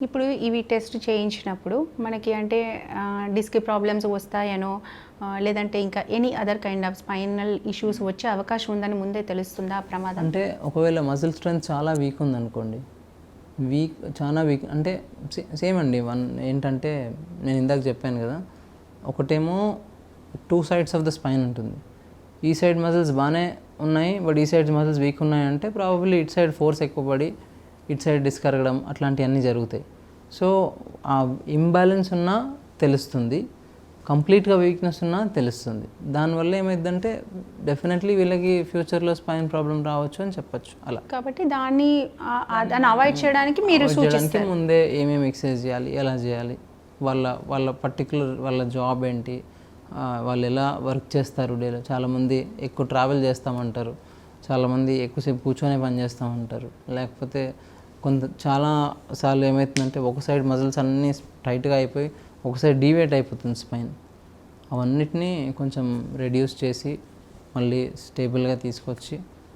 ఇప్పుడు ఇవి టెస్ట్ చేయించినప్పుడు మనకి అంటే డిస్క్ ప్రాబ్లమ్స్ వస్తాయనో లేదంటే ఇంకా any other kind of spinal issues వచ్చే అవకాశం ఉందని ముందే తెలుస్తుందా ఆ ప్రమాదం? అంటే ఒకవేళ మజిల్ స్ట్రెంత్ చాలా వీక్ ఉందనుకోండి వీక్ చాలా వీక్ అంటే సేమ్ అండి వన్ ఏంటంటే నేను ఇందాక చెప్పాను కదా ఒకటేమో two sides of the spine ఉంటుంది. ఈ సైడ్ మజిల్స్ బాగానే ఉన్నాయి బట్ ఈ సైడ్ మజిల్స్ వీక్ ఉన్నాయంటే ప్రాబబ్లీ ఇట్ సైడ్ ఫోర్స్ ఎక్కువ పడి ఇట్ సైడ్ డిస్క్ అరగడం అట్లాంటివన్నీ జరుగుతాయి. సో ఆ ఇంబ్యాలెన్స్ ఉన్నా తెలుస్తుంది. కంప్లీట్గా వీక్నెస్ ఉన్నా తెలుస్తుంది. దానివల్ల ఏమైందంటే డెఫినెట్లీ వీళ్ళకి ఫ్యూచర్లో స్పైన్ ప్రాబ్లం రావచ్చు అని చెప్పొచ్చు. అలా. కాబట్టి దాన్ని దాన్ని అవాయిడ్ చేయడానికి మీరు సూచిస్తారు. ముందే ఏమేమి ఎక్సర్సైజ్ చేయాలి ఎలా చేయాలి వాళ్ళ వాళ్ళ పర్టికులర్ వాళ్ళ జాబ్ ఏంటి వాళ్ళు ఎలా వర్క్ చేస్తారు డేలో. చాలామంది ఎక్కువ ట్రావెల్ చేస్తామంటారు. చాలామంది ఎక్కువసేపు కూర్చొనే పని చేస్తామంటారు. లేకపోతే కొంత చాలా సార్లు ఏమవుతుందంటే ఒక సైడ్ మజిల్స్ అన్నీ టైట్గా అయిపోయి ఒక సైడ్ డీవేట్ అయిపోతుంది స్పైన్. అవన్నిటినీ కొంచెం రెడ్యూస్ చేసి మళ్ళీ స్టేబుల్గా తీసుకొచ్చి